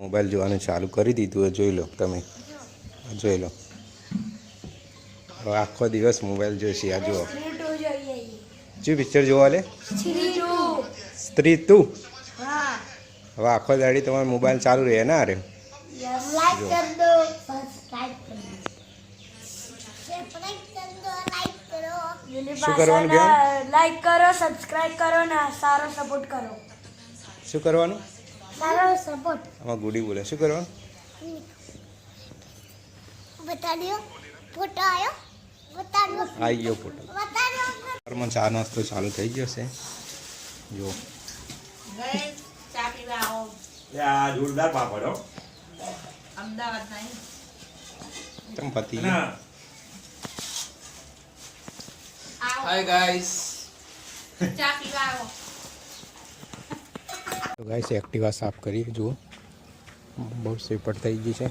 Mobile જોવાનું ચાલુ કરી દીધું એ જોઈ લો તમે. જોઈ લો. હવે આખો દિવસ મોબાઈલ જોઈશે આ જુઓ. શું પિક્ચર જોવા લે સ્ત્રી તું? હવે આખો દાડી તમારો મોબાઈલ ચાલુ રહે ને અરે લાઈક કર દો સબસ્ક્રાઇબ કર દો સબસ્ક્રાઇબ કર દો લાઈક કરો શું કરવાનું લાઈક કરો સબસ્ક્રાઇબ કરો ને સારો સપોર્ટ કરો. શું કરવાનું? સપોર્ટ આમાં ગુડી બોલે. શું કરવાનું બતા દો ફોટો આવ્યો? બતા આવી ગયો ફોટો. બતા ચા નાસ્તો ચાલુ થઈ ગયો છે. જો ચા પીવા આવો. આ જોરદાર પાપડ હો. અમદાવાદ નહીં. તમ પતિ હાય ગાઈસ ચા પીવા આવો. તો ગાઈસ એક્ટિવા સાફ કરીએ જુઓ. બહુ સેપટ થઈ ગઈ છે.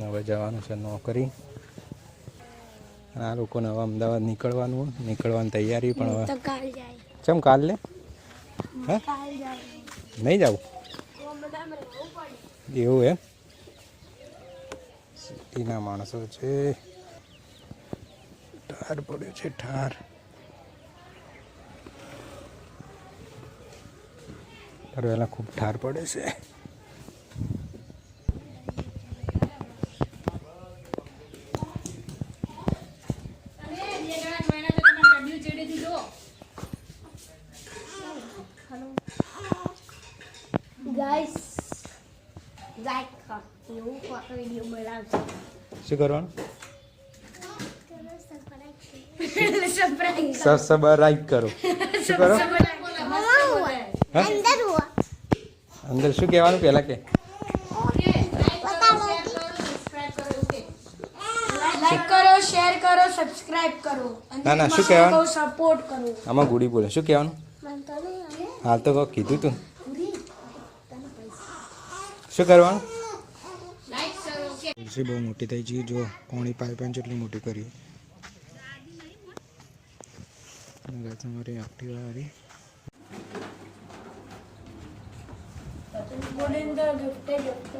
હવે જવાનું છે નોકરી. આ લોકોને હવે અમદાવાદ નીકળવાનું નીકળવાની તૈયારી પણ હવે. ચમ કાલ? લે હે? નહીં જાવું? એવું એમ? સિટીના માણસો છે. ઠાર પડ્યો છે ઠાર ઠાર વહેલા ખૂબ ઠાર પડે છે. શું કરવાનું? સરપ્રાઈઝ સબસ્ક્રાઇબ કરો. શું કરો? અંદર અંદર શું કહેવાનું પહેલાં કે? કરો શેર કરો સબસ્ક્રાઇબ કરો. ના, ના, શું કહેવાનું? સપોર્ટ કરો. આમાં ગુડી બોલે. શું કહેવાનું? હાલ તો કહો કીધું તું શું કરવાનું? તુલસી બહુ મોટી થઈ ગઈ. જો કોણી પાઇપ જેટલી મોટી કરી. તમારી એક્ટિવા આવી ગોલિંદર ગિફ્ટ ગિફ્ટ.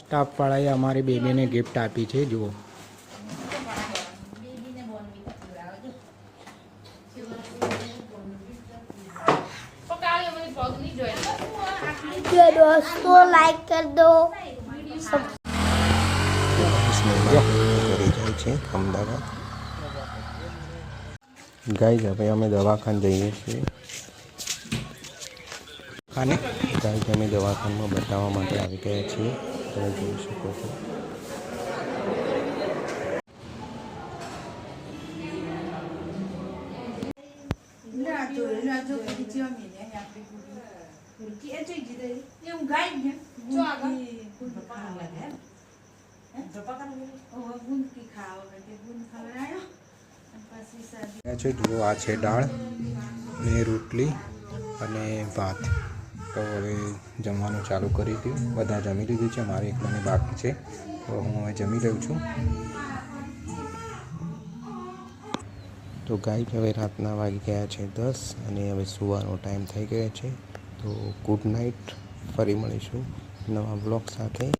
સ્ટાફ વાળાએ અમારી બેબીને ગિફ્ટ આપી છે જુઓ. દોસ્તો લાઈક કર દો. અમદાવાદ ગાઈ હવે અમે દવાખાને જઈએ છીએ. ખાને? ગાય અમે દવાખાનામાં બતાવવા માટે આવી ગયા છીએ. તમે જોઈ શકો છો. આ છે જુઓ છે દાળ ને રોટલી અને ભાત. તો હવે જમવાનું ચાલુ કરી દીધું બધા જમી લીધું છે, મારે એકલાને બાકી છે. તો હું હવે જમી લઉં છું. તો ગાઈ હવે રાતના વાગી ગયા છે દસ અને હવે સુવાનો ટાઈમ થઈ ગયો છે. તો ગુડ નાઇટ ફરી મળીશું નવા બ્લોગ સાથે.